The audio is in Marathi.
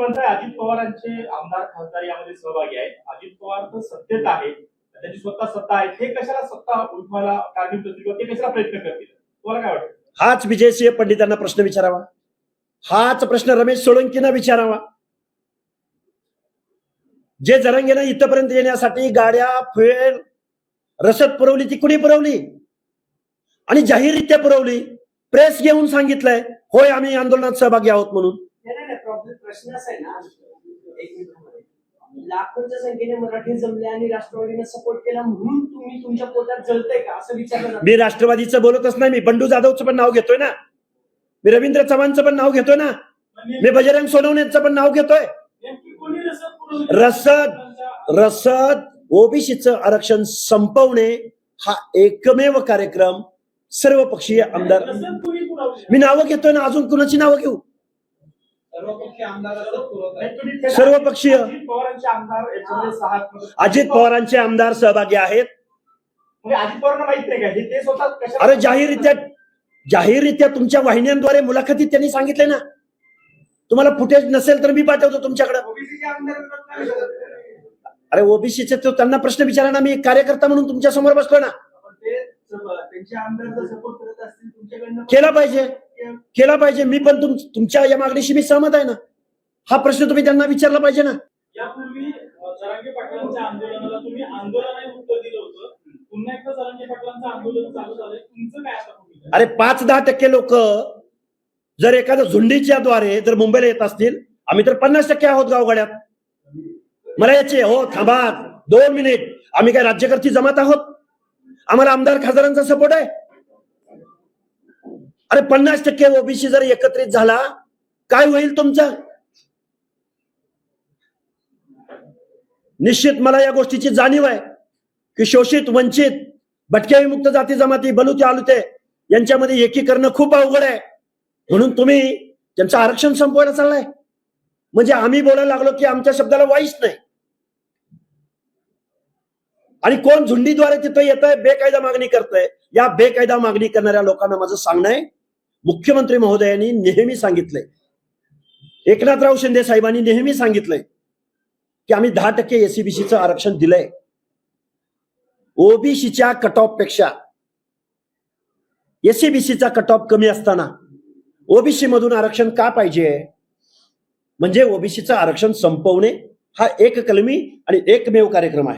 म्हणताय अजित पवारांचे आमदार खासदार यामध्ये सहभागी आहेत. अजित पवार तर सत्तेत आहेत. त्यांची स्वतः सत्ता आहे. ते कशाला सत्ता उठवायला कारणीभूत असतील किंवा ते कशाला प्रयत्न करतील? तुम्हाला काय वाटतं? हाच विजयसिंह पंडितांना प्रश्न विचारावा. हाच प्रश्न रमेश सोळंकीना विचारावा. जे जरंगेनं इथपर्यंत येण्यासाठी गाड्या फुएल रसद पुरवली ती कुणी पुरवली? आणि जाहीररित्या पुरवली? प्रेस घेऊन सांगितलंय होय आम्ही आंदोलनात सहभागी आहोत म्हणून नाही, नाही, नाही, प्रॉब्लेम प्रश्न असा आहे ना. लाखोंच्या संख्येने मराठी जमले आणि राष्ट्रवादीने सपोर्ट केला म्हणून तुम्ही तुमच्या पोटात जळतंय का? असं विचारलं मी राष्ट्रवादीचं बोलतच नाही मी बंडू जाधवचं पण नाव घेतोय ना. मी रवींद्र चव्हाणचं पण नाव घेतोय ना. मी बजरंग सोनवणेचं पण नाव घेतोय. रसद? रसद ओबीसीचं आरक्षण संपवणे हा एकमेव कार्यक्रम सर्व पक्षीय आमदार? मी नावं घेतोय ना अजून कुणाची नावं घेऊ? सर्वपक्षीय. अजित पवारांचे आमदार याच्यामध्ये सहा अजित पवारांचे आमदार सहभागी आहेत. म्हणजे अजित पवारांना माहीत नाही का? हे ते स्वतः कशा अरे जाहीररित्या जाहीररित्या तुमच्या वाहिन्यांद्वारे मुलाखतीत त्यांनी सांगितले ना. तुम्हाला फुटेज नसेल तर मी पाठवतो तुमच्याकडे. अरे ओबीसीचे तो त्यांना प्रश्न विचारा ना. मी एक कार्यकर्ता म्हणून तुमच्यासमोर बसलो ना. केला पाहिजे. केला पाहिजे. मी पण तुम- तुमच्या या मागणीशी मी सहमत आहे ना. हा प्रश्न तुम्ही त्यांना विचारला पाहिजे ना. यापूर्वी अ, जरांगे पाटलांच्या आंदोलनाला तुम्ही आंदोलनाने उत्तर दिलं होतं. पुन्हा एकदा जरांगे पाटलांचं आंदोलन चालू झालंय. तुमचं काय आता भूमिका अरे पाच दहा टक्के लोक जर एखाद्या झुंडीच्या द्वारे जर मुंबईला येत असतील आम्ही तर पन्नास टक्के आहोत गावगाड्यात. मला याचे हो थांबा दोन मिनिट. आम्ही काय राज्यकर्ती जमात आहोत? आम्हाला आमदार खासदारांचा सपोर्ट आहे. अरे पन्नास टक्के ओबीसी जर एकत्रित झाला काय होईल तुमचं? निश्चित मला या गोष्टीची जाणीव आहे की शोषित वंचित भटक्या विमुक्त जाती जमाती बलुते आलुते यांच्यामध्ये एकीकरण खूप अवघड आहे. म्हणून तुम्ही त्यांचं आरक्षण संपवायला चाललाय. म्हणजे आम्ही बोलायला लागलो की आमच्या शब्दाला वाईच नाही. आणि कोण झुंडीद्वारे तिथं येत आहे बेकायदा मागणी करतोय या बेकायदा मागणी करणाऱ्या लोकांना माझं सांगणं आहे मुख्यमंत्री महोदयांनी नेहमी सांगितलंय. एकनाथराव शिंदे साहेबांनी नेहमी सांगितलंय की आम्ही दहा टक्के एसीबीसीचं आरक्षण दिलंय. ओबीसीच्या कट ऑफपेक्षा एसीबीसीचा कट ऑफ कमी असताना ओबीसी मधून आरक्षण का पाहिजे? म्हणजे ओबीसीचं आरक्षण संपवणे हा एक कलमी आणि एकमेव कार्यक्रम आहे.